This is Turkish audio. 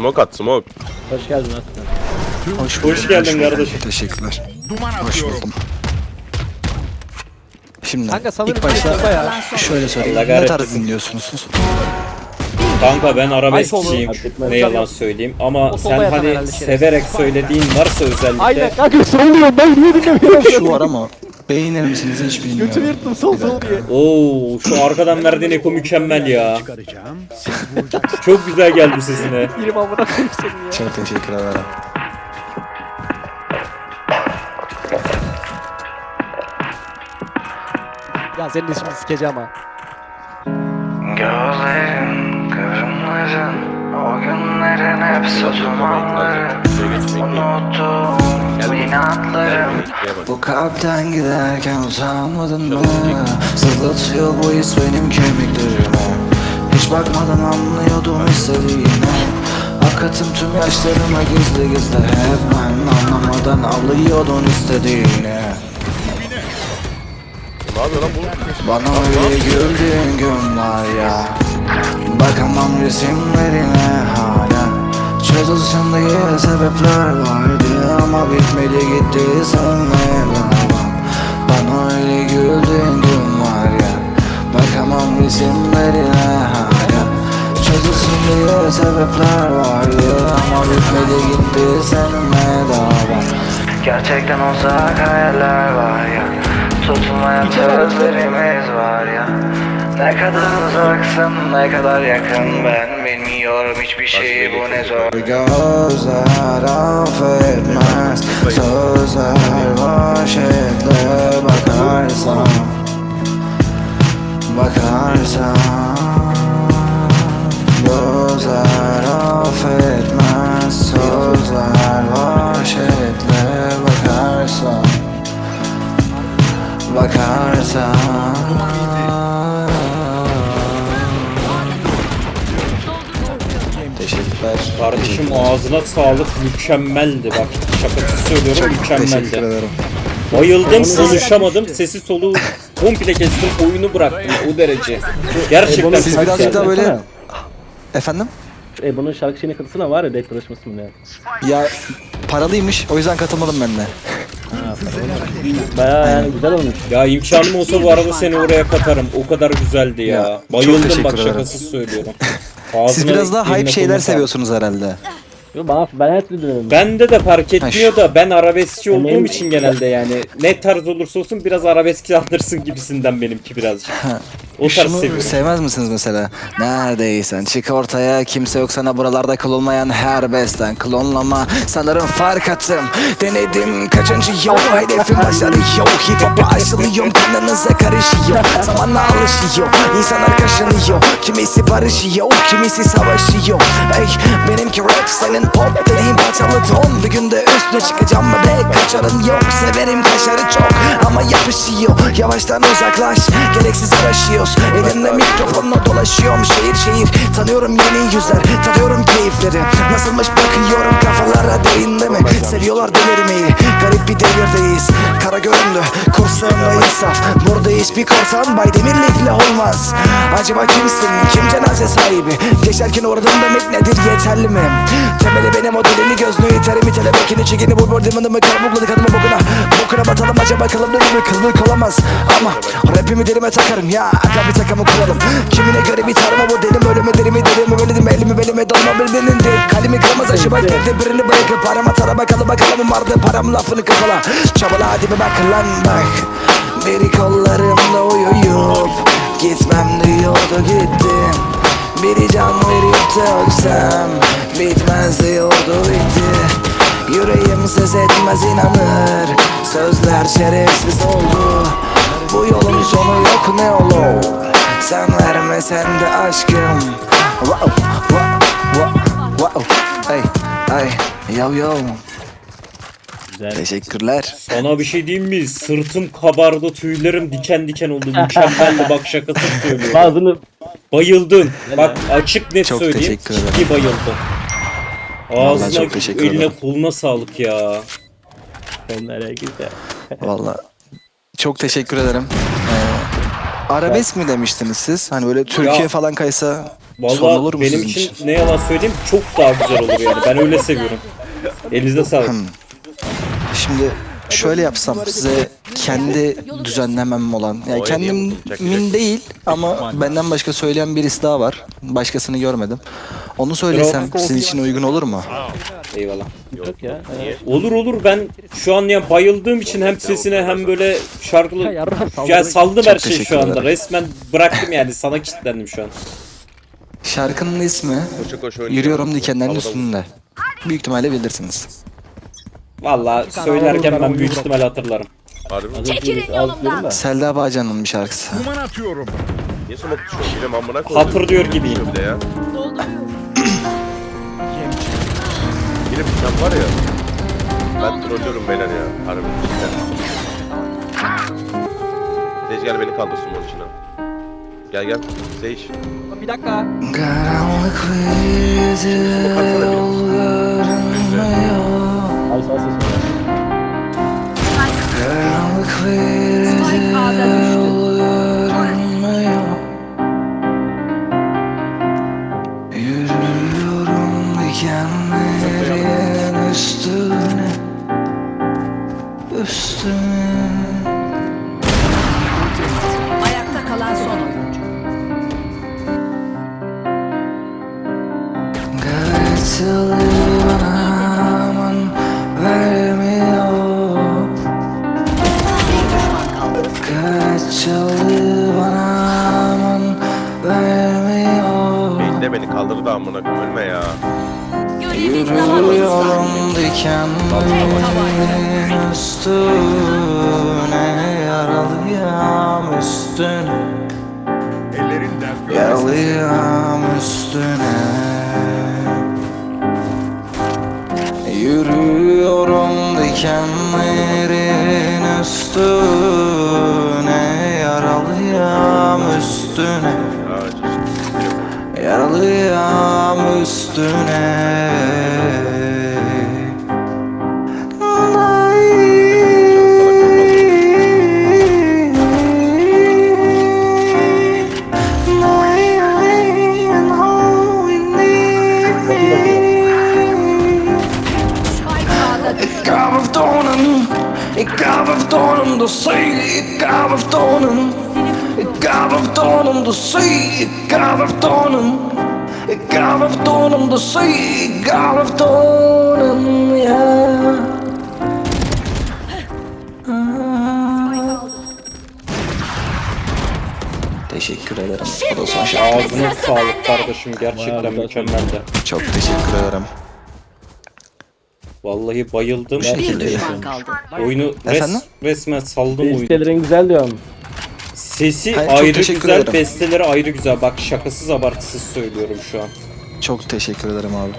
Smoke at smoke. Hoş geldin Aslan. Hoş, Hoş geldin bulduk. kardeşim. Teşekkürler. Duman Hoş atıyorum. buldum. Şimdi Kanka sanırım ilk başta ya. şöyle söyleyeyim. Allah Ne kahretsin. tarz dinliyorsunuz? Kanka ben etmez. Ne yalan söyleyeyim ama O sen yatan hani herhalde şerefsiz. severek söylediğin varsa özellikle Aynen kanka soruluyorum ben niye dinlemiyorum? Şu var ama beğenir misiniz hiç bilmiyorum. Götümü yırttım sol sol diye. Oo şu arkadan verdiğin eko mükemmel ya. Çıkaracağım. Siz vuracaksınız. Çok güzel geldi sesine. Birim amına koyayım seni ya. Çok teşekkür ederim. Ya senin de şimdi sikeceğim ha. Gözlerin kırmızı O günlerin hepsi dumanları Unuttum inatlarım Bu kalpten giderken utanmadın mı? Sızlatıyor bu his benim kemiklerime. Hiç bakmadan anlıyordum istediğini. Akıttım tüm yaşlarıma gizli gizli. Hep ben anlamadan alıyordun istediğini. Bana öyle güldüğün gün var ya. Bakamam resimlerine hala Çözülsün diye sebepler vardı Ama bitmedi gitti senle Bana öyle güldüğün gün var ya Bakamam resimlerine hala. Çözülsün diye sebepler vardı Ama bitmedi gitti seninle beraber. Gerçekten uzak hayaller var ya Tutulmayan sözlerimiz var ya. Ne kadar uzaksın ne kadar yakın Ben bilmiyorum hiçbir şey bu ne zor. Gözler affetmez Sözler vahşetle bakarsan Bakarsan Gözler affetmez. Sözler vahşetle bakarsan Bakarsan Kardeşim ağzına sağlık mükemmeldi bak. Şakasız söylüyorum Teşekkür mükemmeldi. ederim. Bayıldım konuşamadım sesi soluğu komple kestim oyunu bıraktım o derece. Gerçekten Siz çok birazcık güzeldi. daha böyle... Efendim? E bunun şarkı şeyine katılsana var ya date mı ne? Ya paralıymış o yüzden katılmadım ben de. Baya yani güzel olmuş. Ya imkanım olsa bu arada seni oraya katarım. O kadar güzeldi ya. Ya, çok Bayıldım teşekkür bak ederim. şakasız söylüyorum. Siz Ağzına, biraz daha hype eline şeyler koluna sağlık. seviyorsunuz herhalde. Yo, bana ben her türlü. Bende de fark etmiyor da ben arabeskçi olduğum için genelde yani ne tarz olursa olsun biraz arabesk alırsın gibisinden benimki birazcık. O tarz Şunu seviyorum. sevmez misiniz mesela? Neredeysen çık ortaya kimse yok sana buralarda kıl olmayan her besten klonlama sanırım fark attım. Denedim kaçıncı yol? Hedefim başarı yok. Hip hop'a aşılıyorum kanınıza karışıyor. Zamanla alışıyor insanlar kaşınıyor kimisi barışıyor kimisi savaşıyor. Ey benimki rap senin pop dediğin parçalı ton bir günde üstüne çıkacağım mı be kaçarın yok. Severim kaşarı çok ama yapışıyor yavaştan uzaklaş. Gereksiz araşıyoruz. Elimde mikrofonla dolaşıyorum şehir şehir. Tanıyorum yeni yüzler tadıyorum keyifleri. Nasılmış bakıyorum kafalara derinde mi? Seviyorlar delirmeyi. Garip bir devirdeyiz. Kara göründü kursağımda insaf. Burada hiçbir korsan bay demirlikle olmaz. Acaba kimsin? Kim cenaze sahibi? Geçerken uğradım demek nedir yeterli mi temeli benim o dilini gözlüğü terimi telebekini çekini bu bordimini mi karabukladı kadımı bokuna bokuna batalım acaba kılımlı mı kıllık olamaz. Ama rapimi derime takarım ya. Aga bir takımı kuralım. Kimine göre bir tarıma bu delim ölümü derimi derimi böledim elimi belime dolma birinin de kalemi kırmaz aşı bak evde birini bırakıp parama tara bakalım bakalım. Vardı param lafını kafala. Çabala hadi bir bak lan bak. Biri kollarımda uyuyup gitmem diyordu gittim biri can verip de ölsem Bitmez diyordu bitti Yüreğim ses etmez inanır Sözler şerefsiz oldu Bu yolun sonu yok ne olur Sen vermesen de aşkım Wow, wow, wow, wow Hey, hey, yo yo Güzel. Teşekkürler. Sana bir şey diyeyim mi? Sırtım kabardı, tüylerim diken diken oldu. Mükemmeldi bak şakasız söylüyorum. Bazını Bayıldım. Bak açık net Çok söyleyeyim. teşekkür ederim. Ciddi bayıldım. Vallahi Ağzına, çok teşekkür eline ederim. koluna sağlık ya. Senlere güzel. Valla çok teşekkür ederim. Ee, arabesk mi demiştiniz siz? Hani böyle Türkiye Ya- falan kaysa Sorun olur Valla mu benim sizin için, için? ne yalan söyleyeyim çok daha güzel olur yani. Ben öyle seviyorum. Elinize sağlık. Hmm. Şimdi şöyle yapsam size kendi düzenlemem olan yani kendimin değil ama benden başka söyleyen birisi daha var. Başkasını görmedim. Onu söylesem sizin için uygun olur mu? Eyvallah. Yok ya. Niye? Olur olur ben şu an yani bayıldığım için hem sesine hem böyle şarkılı ya saldım her şeyi şu anda. Resmen bıraktım yani sana kilitlendim şu an. Şarkının ismi. Yürüyorum dikenlerin üstünde. Büyük ihtimalle bilirsiniz. Valla söylerken ben büyük ihtimal hatırlarım. Harbi mi? Çekilin yolumdan. Selda Bağcan'ın bir şarkısı. Duman atıyorum. Niye smoke düşüyor? Benim amına koydum. Hatırlıyor gibiyim. Bir de ya. Yine bir sen var ya. Ben trollüyorum beyler ya. Harbi cidden. Sage gel beni kaldır sumo içine. Gel gel. Sage. Karanlık bir yol görünmüyor Abi sana sesim var. Yol görünmüyor Yürüyorum dikenlerin üstüne Üstüne Ayakta kalan son oyuncu. Garantili beni kaldırdı amına koyayım ölme ya. Yürüyorum dikenlerin üstüne Yaralıyam üstüne. Yaralıyam üstüne Yürüyorum dikenlerin üstüne Ik ga vertonen, ik ga vertonen, dat zei ik ga vertonen. Ik ga vertonen, dat zei ik ga vertonen. İk hou van tonen, ja. Teşekkür ederim. O da son şarkı. Ağzına sağlık kardeşim gerçekten mükemmeldi. Çok teşekkür ederim. Vallahi bayıldım. Bir düşman kaldı. Oyunu res- Efendim? resmen saldım oyunu. Bestelerin güzel diyorum. Sesi Hayır, çok ayrı teşekkür güzel, ederim. besteleri ayrı güzel. Bak şakasız abartısız söylüyorum şu an. Çok teşekkür ederim abi.